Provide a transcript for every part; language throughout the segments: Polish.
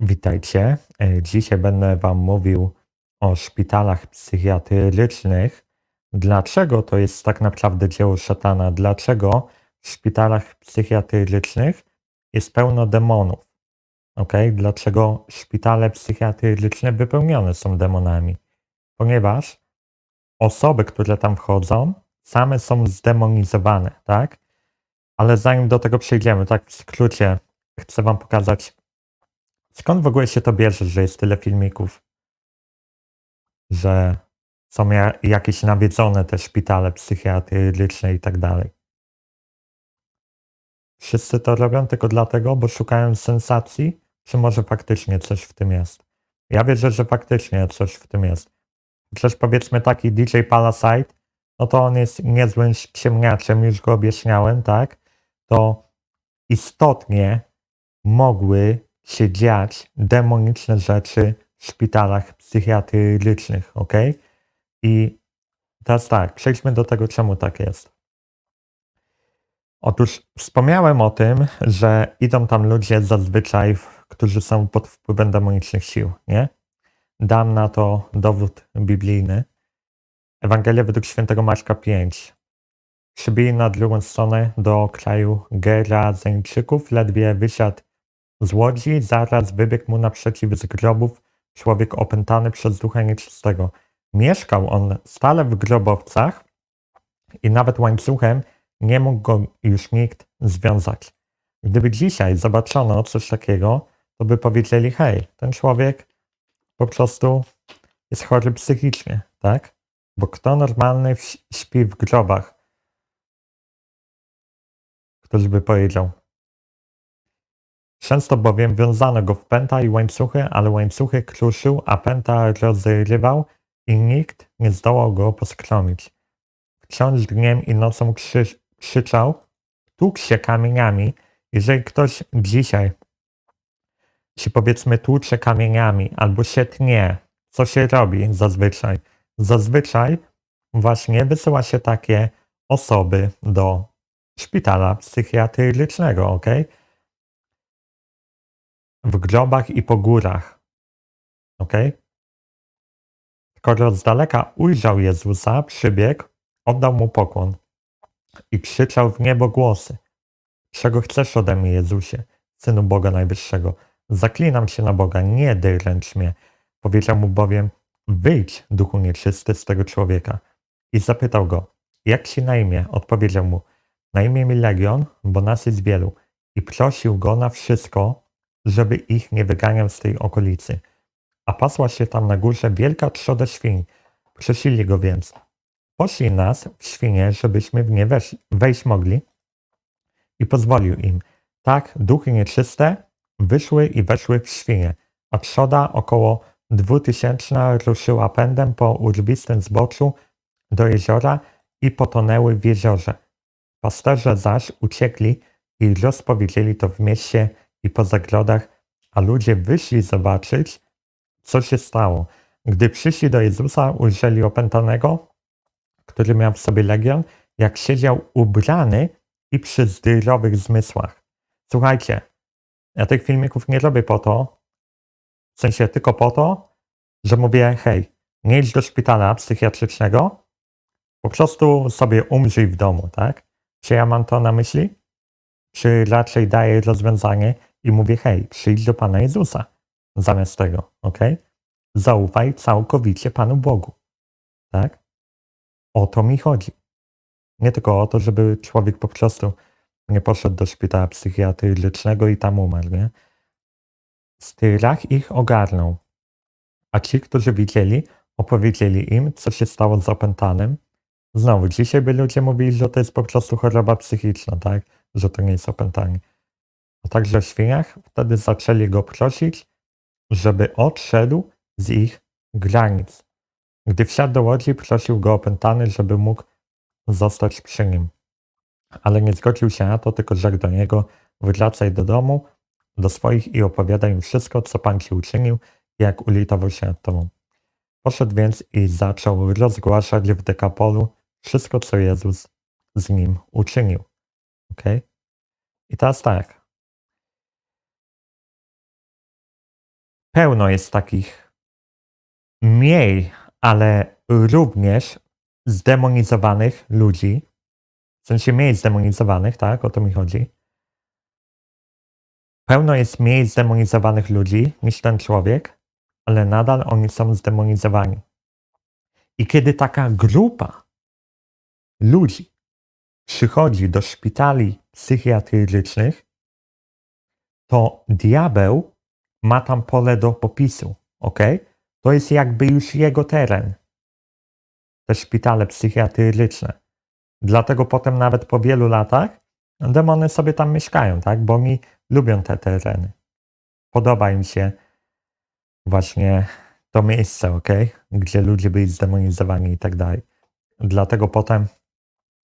Witajcie. E, Dzisiaj będę Wam mówił o szpitalach psychiatrycznych. Dlaczego to jest tak naprawdę dzieło szatana? Dlaczego w szpitalach psychiatrycznych jest pełno demonów? Ok? Dlaczego szpitale psychiatryczne wypełnione są demonami? Ponieważ osoby, które tam wchodzą, same są zdemonizowane, tak? Ale zanim do tego przejdziemy, tak w skrócie, chcę Wam pokazać Skąd w ogóle się to bierze, że jest tyle filmików? Że są ja, jakieś nawiedzone te szpitale psychiatryczne i tak dalej. Wszyscy to robią tylko dlatego, bo szukają sensacji, czy może faktycznie coś w tym jest. Ja wierzę, że faktycznie coś w tym jest. Przecież powiedzmy taki DJ Palasite, no to on jest niezłym ciemniaczem, już go objaśniałem, tak? To istotnie mogły się dziać demoniczne rzeczy w szpitalach psychiatrycznych, ok? I teraz tak, przejdźmy do tego, czemu tak jest. Otóż wspomniałem o tym, że idą tam ludzie zazwyczaj, którzy są pod wpływem demonicznych sił, nie? Dam na to dowód biblijny. Ewangelia według świętego Marka 5. Przybili na drugą stronę do kraju Gerazeńczyków, ledwie wysiadł z łodzi zaraz wybiegł mu naprzeciw z grobów człowiek opętany przez ducha nieczystego. Mieszkał on stale w grobowcach i nawet łańcuchem nie mógł go już nikt związać. Gdyby dzisiaj zobaczono coś takiego, to by powiedzieli, hej, ten człowiek po prostu jest chory psychicznie, tak? Bo kto normalny śpi w grobach? Ktoś by powiedział, Często bowiem wiązano go w pęta i łańcuchy, ale łańcuchy kruszył, a pęta rozrywał i nikt nie zdołał go poskromić. Wciąż dniem i nocą krzy krzyczał, tłukł się kamieniami. Jeżeli ktoś dzisiaj się powiedzmy tłucze kamieniami albo się tnie, co się robi zazwyczaj? Zazwyczaj właśnie wysyła się takie osoby do szpitala psychiatrycznego, ok? W grobach i po górach. Ok? Skoro z daleka ujrzał Jezusa, przybiegł, oddał mu pokłon i krzyczał w niebo głosy. Czego chcesz ode mnie, Jezusie, Synu Boga Najwyższego? Zaklinam się na Boga, nie dręcz mnie. Powiedział mu bowiem, wyjdź, duchu nieczysty, z tego człowieka. I zapytał go, jak się na imię? Odpowiedział mu, na imię mi Legion, bo nas jest wielu. I prosił go na wszystko, żeby ich nie wyganiał z tej okolicy. A pasła się tam na górze wielka trzoda świń. Prosili go więc, poszli nas w świnie, żebyśmy w nie wejść, wejść mogli. I pozwolił im. Tak duchy nieczyste wyszły i weszły w świnie, a trzoda około dwutysięczna ruszyła pędem po urwistym zboczu do jeziora i potonęły w jeziorze. Pasterze zaś uciekli i rozpowiedzieli to w mieście i po zagrodach, a ludzie wyszli zobaczyć, co się stało. Gdy przyszli do Jezusa, ujrzeli opętanego, który miał w sobie legion, jak siedział ubrany i przy zdrowych zmysłach. Słuchajcie, ja tych filmików nie robię po to, w sensie tylko po to, że mówię, hej, nie idź do szpitala psychiatrycznego, po prostu sobie umrzyj w domu, tak? Czy ja mam to na myśli? Czy raczej daję rozwiązanie, i mówię, hej, przyjdź do Pana Jezusa. Zamiast tego, ok? Zaufaj całkowicie Panu Bogu. Tak? O to mi chodzi. Nie tylko o to, żeby człowiek po prostu nie poszedł do szpitala psychiatrycznego i tam umarł, nie? Strach ich ogarnął. A ci, którzy widzieli, opowiedzieli im, co się stało z opętanym. Znowu, dzisiaj by ludzie mówili, że to jest po prostu choroba psychiczna, tak? Że to nie jest opętanie a także świniach, wtedy zaczęli go prosić, żeby odszedł z ich granic. Gdy wsiadł do łodzi, prosił go opętany, żeby mógł zostać przy nim. Ale nie zgodził się na to, tylko rzekł do niego, wracaj do domu, do swoich i opowiadaj im wszystko, co Pan ci uczynił, jak ulitował się nad tobą. Poszedł więc i zaczął rozgłaszać w Dekapolu wszystko, co Jezus z nim uczynił. Ok? I teraz tak. Pełno jest takich mniej, ale również zdemonizowanych ludzi, w sensie mniej zdemonizowanych, tak, o to mi chodzi. Pełno jest mniej zdemonizowanych ludzi niż ten człowiek, ale nadal oni są zdemonizowani. I kiedy taka grupa ludzi przychodzi do szpitali psychiatrycznych, to diabeł ma tam pole do popisu, ok? To jest jakby już jego teren. Te szpitale psychiatryczne. Dlatego potem nawet po wielu latach demony sobie tam mieszkają, tak? Bo oni lubią te tereny. Podoba im się właśnie to miejsce, ok? Gdzie ludzie byli zdemonizowani i tak dalej. Dlatego potem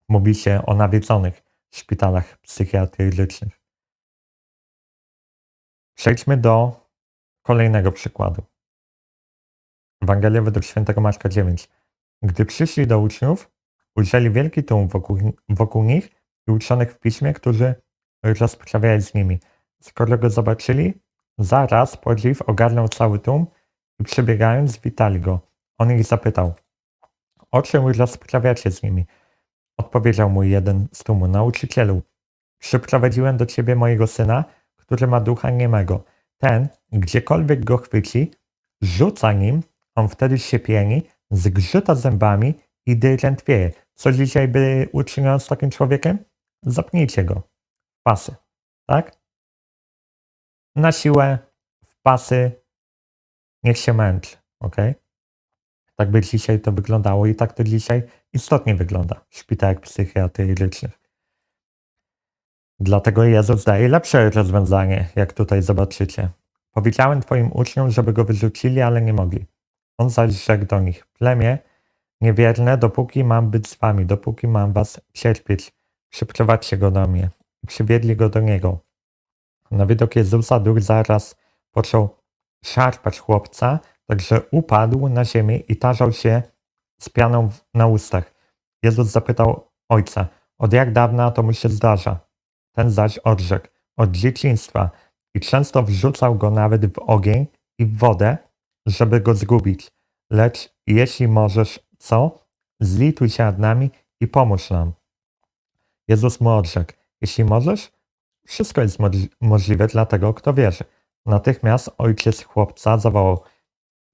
mówi się o nawiedzonych szpitalach psychiatrycznych. Przejdźmy do kolejnego przykładu. Ewangelia według świętego Marka 9. Gdy przyszli do uczniów, ujrzeli wielki tłum wokół, wokół nich i uczonych w piśmie, którzy rozprawiali z nimi. Skoro go zobaczyli, zaraz podziw ogarnął cały tłum i przebiegając witali go. On ich zapytał, o czym rozprawiacie z nimi? Odpowiedział mu jeden z tłumu, nauczycielu, przyprowadziłem do ciebie mojego syna, który ma ducha niemego. Ten, gdziekolwiek go chwyci, rzuca nim, on wtedy się pieni, zgrzyta zębami i drętwieje. Co dzisiaj by uczyniono z takim człowiekiem? Zapnijcie go pasy, tak? Na siłę, w pasy, niech się męczy, ok? Tak by dzisiaj to wyglądało i tak to dzisiaj istotnie wygląda w szpitalach psychiatrycznych. Dlatego Jezus daje lepsze rozwiązanie, jak tutaj zobaczycie. Powiedziałem twoim uczniom, żeby go wyrzucili, ale nie mogli. On zaś rzekł do nich, plemię niewierne, dopóki mam być z wami, dopóki mam was cierpieć, przyprowadźcie go do mnie. Przywiedli go do niego. Na widok Jezusa duch zaraz począł szarpać chłopca, także upadł na ziemię i tarzał się z pianą na ustach. Jezus zapytał ojca, od jak dawna to mu się zdarza? Ten zaś odrzekł, od dzieciństwa i często wrzucał go nawet w ogień i w wodę, żeby go zgubić. Lecz jeśli możesz, co? Zlituj się nad nami i pomóż nam. Jezus mu odrzekł, jeśli możesz, wszystko jest możliwe dla tego, kto wierzy. Natychmiast ojciec chłopca zawołał,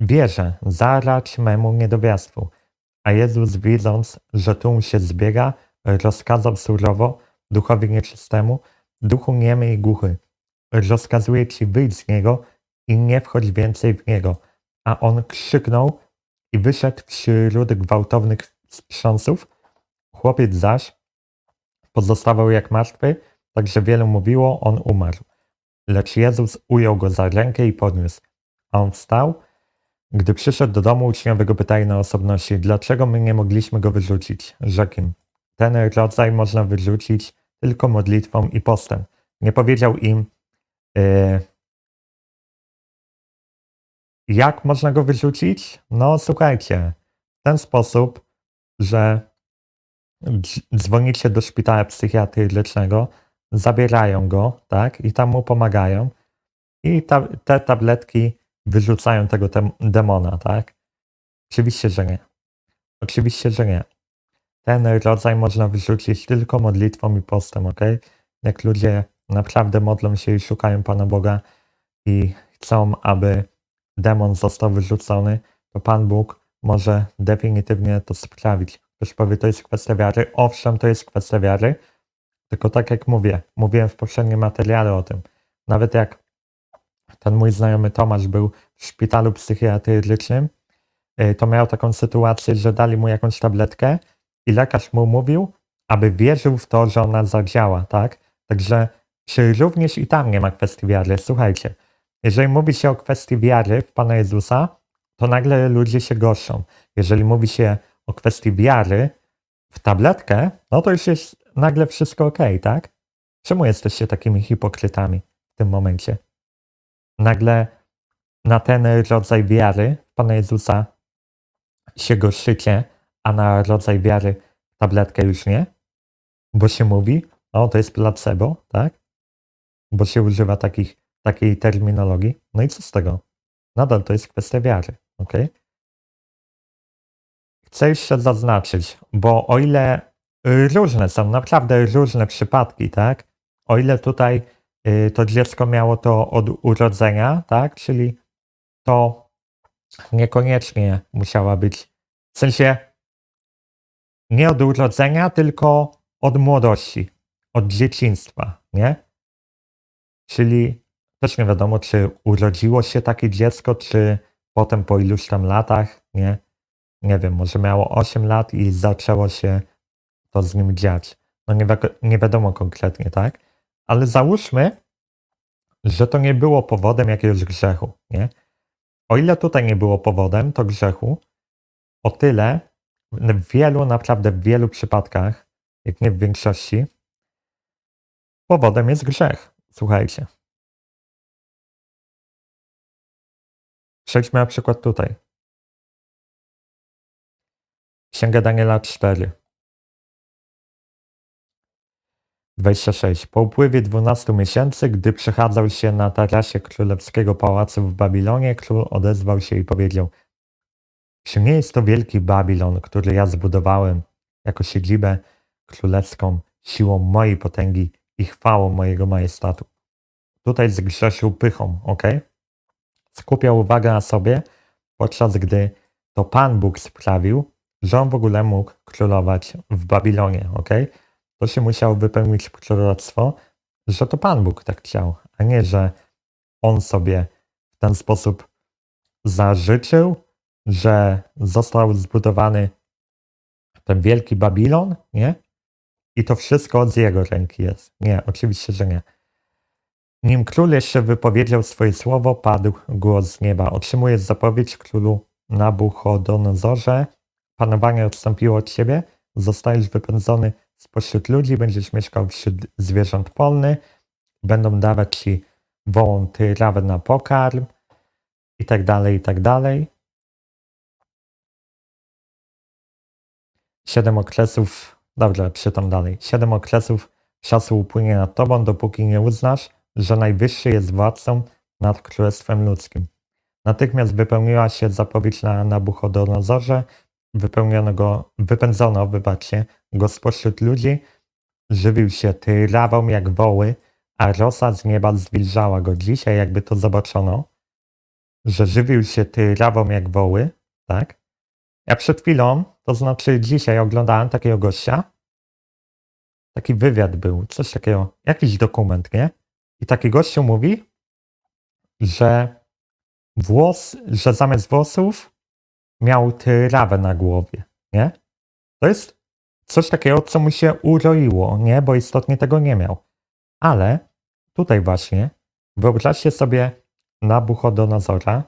wierzę, zarać memu niedowiastwu. A Jezus widząc, że tłum się zbiega, rozkazał surowo duchowi nieczystemu, duchu niemy i głuchy. Rozkazuję ci wyjść z niego i nie wchodź więcej w niego. A on krzyknął i wyszedł wśród gwałtownych wstrząsów. Chłopiec zaś pozostawał jak martwy, także wielu mówiło, on umarł. Lecz Jezus ujął go za rękę i podniósł. A on wstał. Gdy przyszedł do domu, uczniowie go pytali na osobności, dlaczego my nie mogliśmy go wyrzucić? Rzekł im, ten rodzaj można wyrzucić tylko modlitwą i postem. Nie powiedział im, yy, jak można go wyrzucić? No słuchajcie, w ten sposób, że dzwonicie do szpitala psychiatrycznego, zabierają go, tak, i tam mu pomagają i ta, te tabletki wyrzucają tego tem, demona, tak? Oczywiście, że nie. Oczywiście, że nie. Ten rodzaj można wyrzucić tylko modlitwą i postem, ok? Jak ludzie naprawdę modlą się i szukają Pana Boga i chcą, aby demon został wyrzucony, to Pan Bóg może definitywnie to sprawić. Ktoś powie, to jest kwestia wiary. Owszem, to jest kwestia wiary, tylko tak jak mówię, mówiłem w poprzednim materiale o tym. Nawet jak ten mój znajomy Tomasz był w szpitalu psychiatrycznym, y, to miał taką sytuację, że dali mu jakąś tabletkę i lekarz mu mówił, aby wierzył w to, że ona zadziała, tak? Także czy również i tam nie ma kwestii wiary? Słuchajcie, jeżeli mówi się o kwestii wiary w Pana Jezusa, to nagle ludzie się gorszą. Jeżeli mówi się o kwestii wiary w tabletkę, no to już jest nagle wszystko ok, tak? Czemu jesteście takimi hipokrytami w tym momencie? Nagle na ten rodzaj wiary w Pana Jezusa się gorszycie, a na rodzaj wiary tabletkę już nie? Bo się mówi, o to jest placebo, tak? Bo się używa takich, takiej terminologii. No i co z tego? Nadal to jest kwestia wiary, ok? Chcę jeszcze zaznaczyć, bo o ile różne są, naprawdę różne przypadki, tak? O ile tutaj y, to dziecko miało to od urodzenia, tak? Czyli to niekoniecznie musiała być, w sensie nie od urodzenia, tylko od młodości, od dzieciństwa, nie? Czyli też nie wiadomo, czy urodziło się takie dziecko, czy potem po iluś tam latach, nie? Nie wiem, może miało 8 lat i zaczęło się to z nim dziać. No nie, wi- nie wiadomo konkretnie, tak? Ale załóżmy, że to nie było powodem jakiegoś grzechu, nie? O ile tutaj nie było powodem, to grzechu, o tyle w wielu, naprawdę w wielu przypadkach, jak nie w większości, powodem jest grzech. Słuchajcie. Przejdźmy na przykład tutaj. Księga Daniela 4. 26. Po upływie 12 miesięcy, gdy przechadzał się na tarasie królewskiego pałacu w Babilonie, król odezwał się i powiedział: Czy nie jest to wielki Babilon, który ja zbudowałem jako siedzibę królewską siłą mojej potęgi i chwałą mojego majestatu? Tutaj zgrzeszył pychą, ok? Skupiał uwagę na sobie, podczas gdy to Pan Bóg sprawił, że on w ogóle mógł królować w Babilonie, ok? To się musiało wypełnić proroctwo, że to Pan Bóg tak chciał, a nie, że on sobie w ten sposób zażyczył, że został zbudowany ten wielki Babilon, nie? I to wszystko z jego ręki jest. Nie, oczywiście, że nie. Nim król jeszcze wypowiedział swoje słowo, padł głos z nieba. Otrzymujesz zapowiedź królu Nabuchodonozorze. Panowanie odstąpiło od ciebie, zostajesz wypędzony spośród ludzi, będziesz mieszkał wśród zwierząt polnych, będą dawać ci wołą trawę na pokarm i tak dalej, i tak dalej. Siedem okresów, dobrze, czytam dalej. Siedem okresów czasu upłynie nad tobą, dopóki nie uznasz, że Najwyższy jest władcą nad Królestwem Ludzkim. Natychmiast wypełniła się zapowiedź na Nabuchodonozorze, wypełniono go, wypędzono, wybaczcie, go spośród ludzi, żywił się trawą jak woły, a rosa z nieba zwilżała go. Dzisiaj jakby to zobaczono, że żywił się trawą jak woły, tak? Ja przed chwilą, to znaczy dzisiaj oglądałem takiego gościa, taki wywiad był, coś takiego, jakiś dokument, nie? I taki gościu mówi, że włos, że zamiast włosów miał trawę na głowie, nie? To jest coś takiego, co mu się uroiło, nie? Bo istotnie tego nie miał. Ale tutaj właśnie wyobraźcie sobie Nabuchodonozora,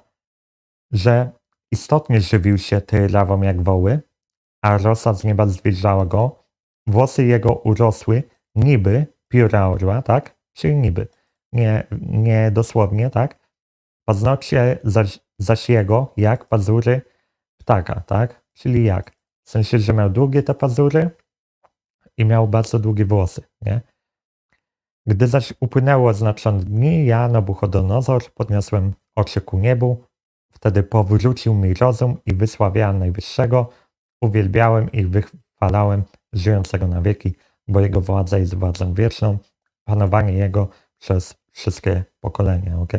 że istotnie żywił się trawą jak woły, a rosa z nieba zwilżała go, włosy jego urosły niby pióra orła, tak? Czyli niby, nie, nie dosłownie, tak? Paznokcie zaś, zaś jego jak pazury ptaka, tak? Czyli jak? W sensie, że miał długie te pazury i miał bardzo długie włosy, nie? Gdy zaś upłynęło oznaczone dni, ja, Nabuchodonozor, podniosłem oczy ku niebu. Wtedy powrócił mi rozum i wysławiałem Najwyższego. Uwielbiałem i wychwalałem żyjącego na wieki, bo Jego władza jest władzą wieczną, panowanie Jego przez wszystkie pokolenia, ok?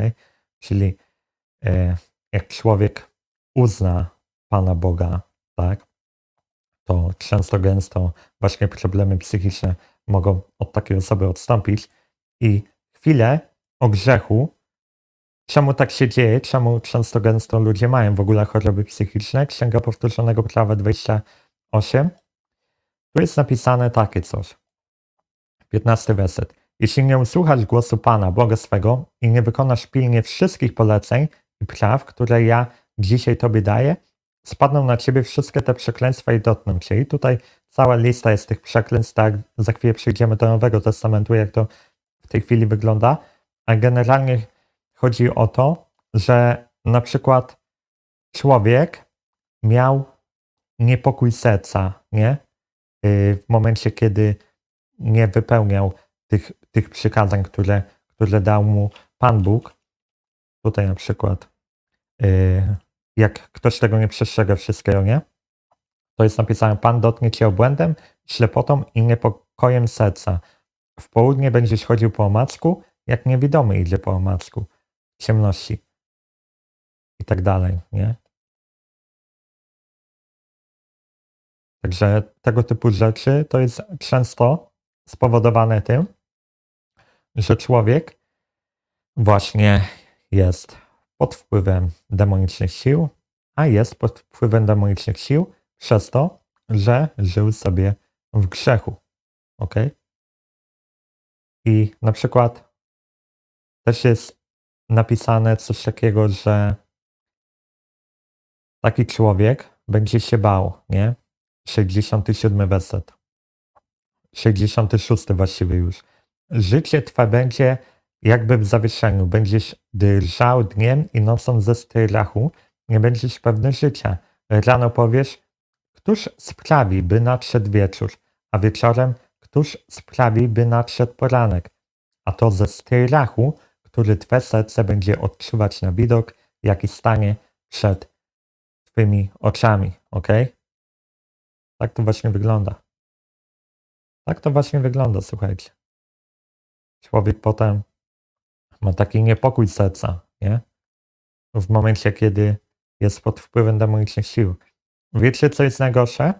Czyli e, jak człowiek uzna Pana Boga, tak, to często gęsto właśnie problemy psychiczne mogą od takiej osoby odstąpić i chwilę o grzechu, czemu tak się dzieje, czemu często gęsto ludzie mają w ogóle choroby psychiczne, Księga Powtórzonego Prawa 28, tu jest napisane takie coś. 15 werset. Jeśli nie usłuchasz głosu Pana, Boga swego i nie wykonasz pilnie wszystkich poleceń i praw, które ja dzisiaj Tobie daję, spadną na Ciebie wszystkie te przekleństwa i dotkną Cię. I tutaj cała lista jest tych przekleństw, tak? Za chwilę przejdziemy do Nowego Testamentu, jak to w tej chwili wygląda. A generalnie chodzi o to, że na przykład człowiek miał niepokój serca, nie? Yy, W momencie, kiedy nie wypełniał tych, tych przykazań, które, które dał mu Pan Bóg. Tutaj na przykład yy, jak ktoś tego nie przestrzega wszystkiego, nie? To jest napisane, Pan dotknie cię obłędem, ślepotą i niepokojem serca. W południe będziesz chodził po omacku, jak niewidomy idzie po omacku, ciemności. I tak dalej, nie? Także tego typu rzeczy to jest często spowodowane tym, że człowiek właśnie jest pod wpływem demonicznych sił, a jest pod wpływem demonicznych sił przez to, że żył sobie w grzechu. Ok? I na przykład też jest napisane coś takiego, że taki człowiek będzie się bał, nie? 67 werset. 66 właściwie już. Życie twe będzie jakby w zawieszeniu. Będziesz drżał dniem i nocą ze strachu. Nie będziesz pewny życia. Rano powiesz, któż sprawi, by nadszedł wieczór, a wieczorem, któż sprawi, by nadszedł poranek. A to ze strachu, który twe serce będzie odczuwać na widok, jaki stanie przed twymi oczami. Ok? Tak to właśnie wygląda. Tak to właśnie wygląda, słuchajcie. Człowiek potem ma taki niepokój serca, nie? W momencie, kiedy jest pod wpływem demonicznych sił. Wiecie, co jest najgorsze?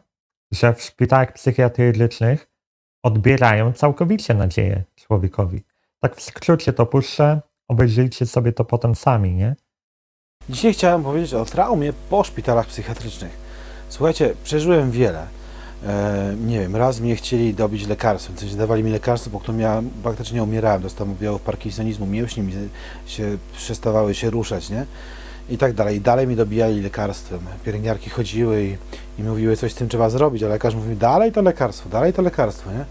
Że w szpitalach psychiatrycznych odbierają całkowicie nadzieję człowiekowi. Tak w skrócie to puszczę, obejrzyjcie sobie to potem sami, nie? Dzisiaj chciałem powiedzieć o traumie po szpitalach psychiatrycznych. Słuchajcie, przeżyłem wiele. E, nie wiem, raz mnie chcieli dobić lekarstwem, sensie dawali mi lekarstwo, po którym ja praktycznie umierałem, dostałem objawów parkinsonizmu, mięśnie mi się przestawały się ruszać, nie? I tak dalej. I dalej mi dobijali lekarstwem. Pielęgniarki chodziły i, i mówiły, coś z tym trzeba zrobić, a lekarz mówi, dalej to lekarstwo, dalej to lekarstwo, nie?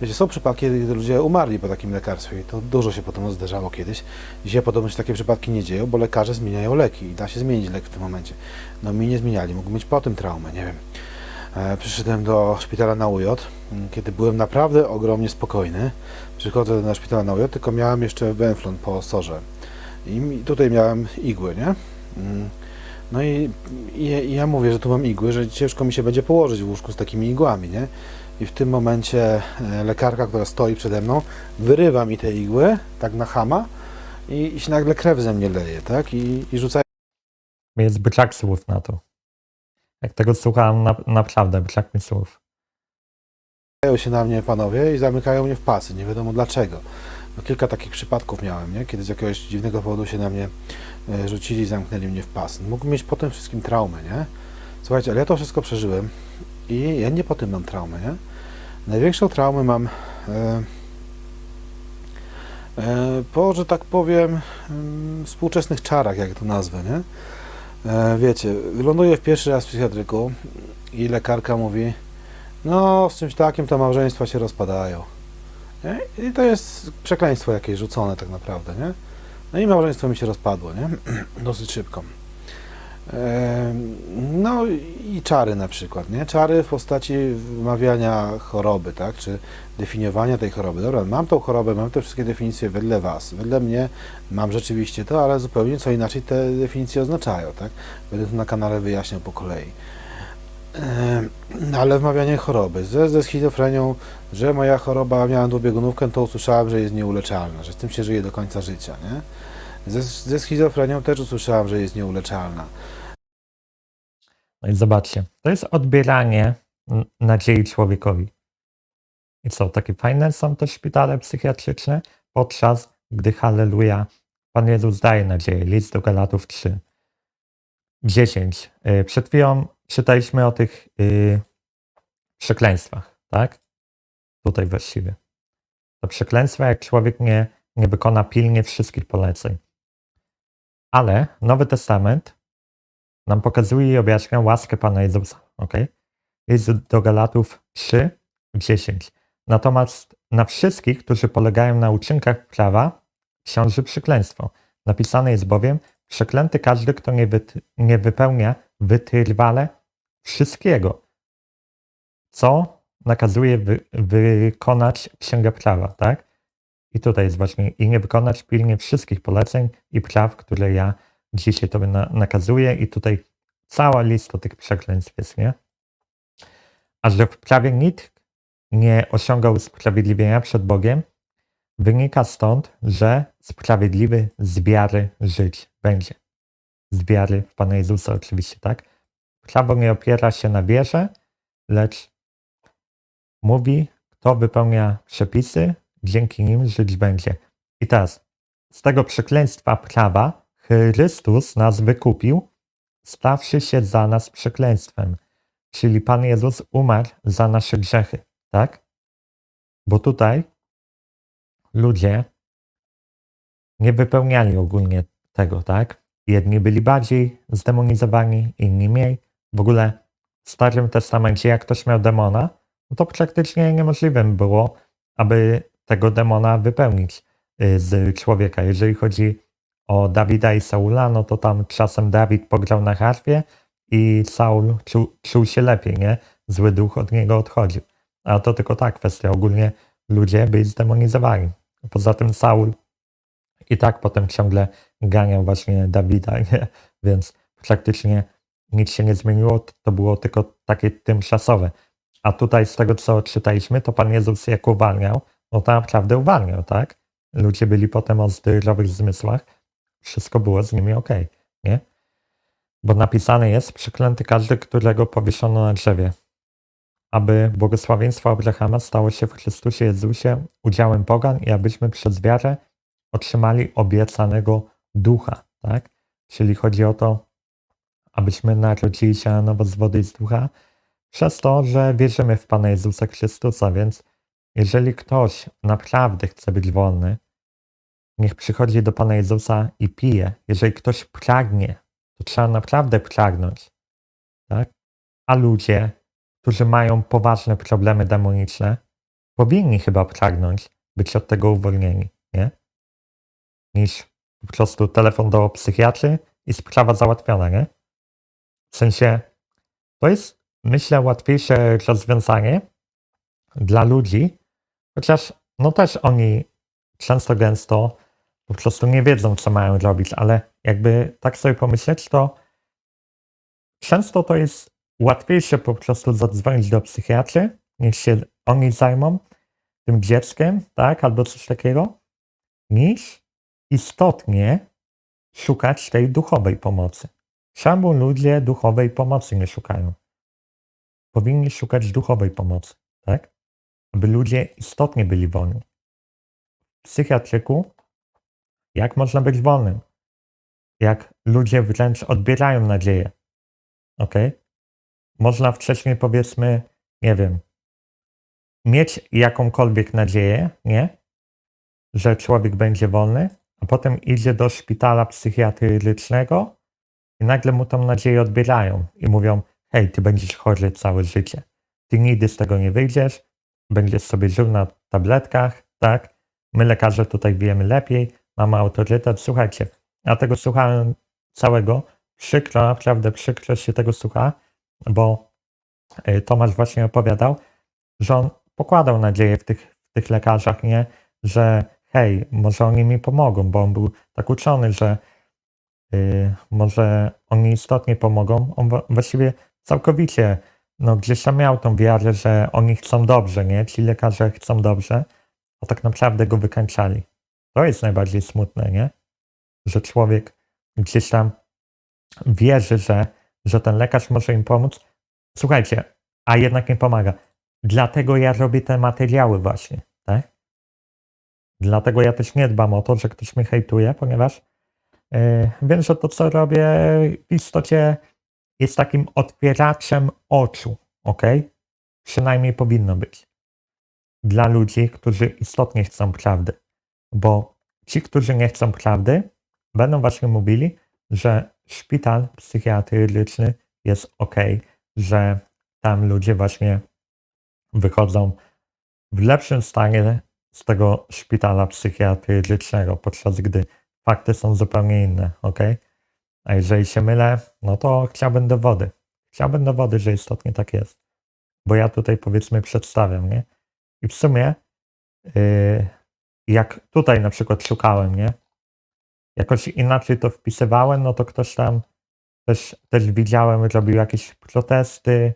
Wiecie, są przypadki, kiedy ludzie umarli po takim lekarstwie i to dużo się potem zdarzało kiedyś. Dzisiaj podobno się takie przypadki nie dzieją, bo lekarze zmieniają leki i da się zmienić lek w tym momencie. No mi nie zmieniali, mógł mieć po tym traumę, nie wiem. E, przyszedłem do szpitala na UJ, kiedy byłem naprawdę ogromnie spokojny. Przychodzę na szpital na UJ, tylko miałem jeszcze węflon po sorze. I tutaj miałem igły, nie? Mm. No i, i, i ja mówię, że tu mam igły, że ciężko mi się będzie położyć w łóżku z takimi igłami, nie? I w tym momencie e, lekarka, która stoi przede mną, wyrywa mi te igły, tak na chama i, i się nagle krew ze mnie leje, tak? I, i rzucają Jest brak słów na to. Jak tego słuchałem, na, naprawdę brak mi słów. się na mnie panowie i zamykają mnie w pasy, nie wiadomo dlaczego. No, kilka takich przypadków miałem, nie? Kiedy z jakiegoś dziwnego powodu się na mnie e, rzucili i zamknęli mnie w pas. Mógł mieć po tym wszystkim traumę, nie? Słuchajcie, ale ja to wszystko przeżyłem i ja nie po tym mam traumę, nie? Największą traumę mam e, e, po, że tak powiem, mm, współczesnych czarach, jak to nazwę, nie? E, wiecie, ląduję w pierwszy raz w psychiatryku i lekarka mówi, no z czymś takim to małżeństwa się rozpadają. I to jest przekleństwo jakieś rzucone tak naprawdę, nie? No i małżeństwo mi się rozpadło, nie? Dosyć szybko. No i czary na przykład, nie? Czary w postaci wymawiania choroby, tak? Czy definiowania tej choroby. Dobra, mam tą chorobę, mam te wszystkie definicje wedle Was. Wedle mnie mam rzeczywiście to, ale zupełnie co inaczej te definicje oznaczają, tak? Będę to na kanale wyjaśniał po kolei. Em, Ale wmawianie choroby. Ze, ze schizofrenią, że moja choroba, miałem dwubiegunówkę, to usłyszałem, że jest nieuleczalna, że z tym się żyje do końca życia, nie? Ze, ze schizofrenią też usłyszałem, że jest nieuleczalna. No i zobaczcie, to jest odbieranie nadziei człowiekowi. I co, takie fajne są te szpitale psychiatryczne, podczas gdy, halleluja, Pan Jezus daje nadzieję. List do Galatów 3. 10. Y, Przed chwilą czytaliśmy o tych y, przekleństwach, tak? Tutaj właściwie. To przekleństwa, jak człowiek nie, nie wykona pilnie wszystkich poleceń. Ale Nowy Testament nam pokazuje i objaśnia łaskę Pana Jezusa. ok? List do Galatów 3, 10. Natomiast na wszystkich, którzy polegają na uczynkach prawa, książy przekleństwo. Napisane jest bowiem, przeklęty każdy, kto nie, nie wypełnia wytrwale wszystkiego, co nakazuje wy- wykonać księgę prawa, tak? I tutaj jest właśnie, i nie wykonać pilnie wszystkich poleceń i praw, które ja dzisiaj tobie na, nakazuję i tutaj cała lista tych przekleństw jest, nie? A że wprawie nikt nie osiągał usprawiedliwienia przed Bogiem, wynika stąd, że sprawiedliwy z wiary żyć będzie. Z wiary w Pana Jezusa oczywiście, tak? Prawo nie opiera się na wierze, lecz mówi, kto wypełnia przepisy, dzięki nim żyć będzie. I teraz, z tego przekleństwa prawa Chrystus nas wykupił, stawszy się za nas przekleństwem. Czyli Pan Jezus umarł za nasze grzechy, tak? Bo tutaj ludzie nie wypełniali ogólnie tego, tak? Jedni byli bardziej zdemonizowani, inni mniej. W ogóle w Starym Testamencie, jak ktoś miał demona, no to praktycznie niemożliwym było, aby tego demona wypełnić y, z człowieka. Jeżeli chodzi o Dawida i Saula, no to tam czasem Dawid pograł na harfie i Saul czuł, czuł się lepiej, nie? Zły duch od niego odchodził. A to tylko ta kwestia. Ogólnie ludzie byli zdemonizowani. Poza tym Saul i tak potem ciągle ganiał właśnie Dawida, nie? więc praktycznie nic się nie zmieniło, to było tylko takie tymczasowe. A tutaj z tego, co czytaliśmy, to Pan Jezus jak uwalniał, no to naprawdę uwalniał, tak? Ludzie byli potem o zdrowych zmysłach, wszystko było z nimi ok, nie? Bo napisane jest, przeklęty każdy, którego powieszono na drzewie, aby błogosławieństwo Abrahama stało się w Chrystusie Jezusie udziałem pogan i abyśmy przez wiarę otrzymali obiecanego ducha, tak? Czyli chodzi o to, abyśmy narodzili się na nowo z wody i z ducha, przez to, że wierzymy w Pana Jezusa Chrystusa, więc jeżeli ktoś naprawdę chce być wolny, niech przychodzi do Pana Jezusa i pije. Jeżeli ktoś pragnie, to trzeba naprawdę pragnąć, tak? A ludzie, którzy mają poważne problemy demoniczne, powinni chyba pragnąć być od tego uwolnieni, nie? Niż po prostu telefon do psychiatry i sprawa załatwiona, nie? W sensie, to jest, myślę, łatwiejsze rozwiązanie dla ludzi, chociaż no też oni często gęsto po prostu nie wiedzą, co mają robić, ale jakby tak sobie pomyśleć, to często to jest łatwiejsze po prostu zadzwonić do psychiatry, niż się oni zajmą tym dzieckiem, tak, albo coś takiego, niż istotnie szukać tej duchowej pomocy. Czemu ludzie duchowej pomocy nie szukają? Powinni szukać duchowej pomocy, tak? Aby ludzie istotnie byli wolni. W psychiatryku, jak można być wolnym? Jak ludzie wręcz odbierają nadzieję. Ok? Można wcześniej, powiedzmy, nie wiem, mieć jakąkolwiek nadzieję, nie? Że człowiek będzie wolny, a potem idzie do szpitala psychiatrycznego i nagle mu tą nadzieję odbierają i mówią: Hej, ty będziesz chory całe życie. Ty nigdy z tego nie wyjdziesz, będziesz sobie żył na tabletkach, tak? My lekarze tutaj wiemy lepiej, mamy autorytet. Słuchajcie, ja tego słuchałem całego. Przykro, naprawdę przykro się tego słucha, bo y, Tomasz właśnie opowiadał, że on pokładał nadzieję w tych, w tych lekarzach, nie? Że hej, może oni mi pomogą, bo on był tak uczony, że y, może oni istotnie pomogą. On właściwie całkowicie no, gdzieś tam miał tą wiarę, że oni chcą dobrze, nie? Ci lekarze chcą dobrze, a tak naprawdę go wykańczali. To jest najbardziej smutne, nie? Że człowiek gdzieś tam wierzy, że, że ten lekarz może im pomóc. Słuchajcie, a jednak nie pomaga. Dlatego ja robię te materiały właśnie, tak? Dlatego ja też nie dbam o to, że ktoś mnie hejtuje, ponieważ yy, wiem, że to, co robię, w istocie jest takim otwieraczem oczu, ok? Przynajmniej powinno być. Dla ludzi, którzy istotnie chcą prawdy. Bo ci, którzy nie chcą prawdy, będą właśnie mówili, że szpital psychiatryczny jest ok, że tam ludzie właśnie wychodzą w lepszym stanie z tego szpitala psychiatrycznego, podczas gdy fakty są zupełnie inne, ok? A jeżeli się mylę, no to chciałbym dowody. Chciałbym dowody, że istotnie tak jest. Bo ja tutaj powiedzmy przedstawiam, nie? I w sumie, yy, jak tutaj na przykład szukałem, nie? jakoś inaczej to wpisywałem, no to ktoś tam też, też widziałem, robił jakieś protesty,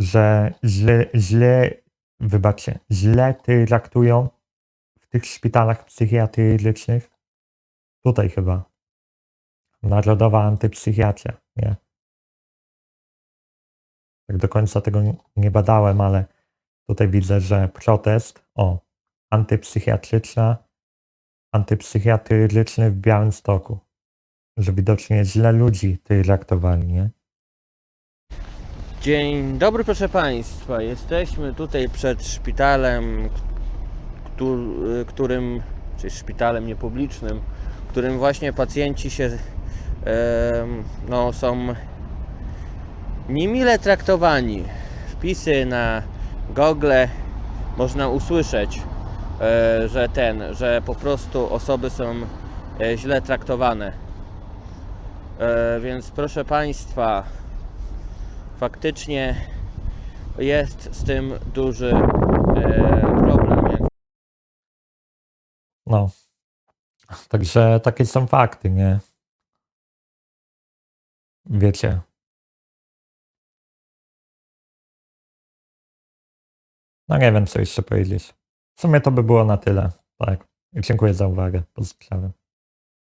że źle, źle, wybaczcie, źle traktują w tych szpitalach psychiatrycznych. Tutaj chyba. Narodowa antypsychiatria, nie? Tak do końca tego nie badałem, ale tutaj widzę, że protest, o, antypsychiatryczna, antypsychiatryczny w Białymstoku. Że widocznie źle ludzi traktowali, nie? Dzień dobry, proszę Państwa. Jesteśmy tutaj przed szpitalem, któ- którym, czy szpitalem niepublicznym, którym właśnie pacjenci się no, są niemile traktowani. Wpisy na Google można usłyszeć, że ten, że po prostu osoby są e, źle traktowane. E, Więc proszę Państwa, faktycznie jest z tym duży e, problem. No. Także takie są fakty, nie? Wiecie. No nie wiem, co jeszcze powiedzieć. W sumie to by było na tyle. Tak. Dziękuję za uwagę. Pozdrawiam.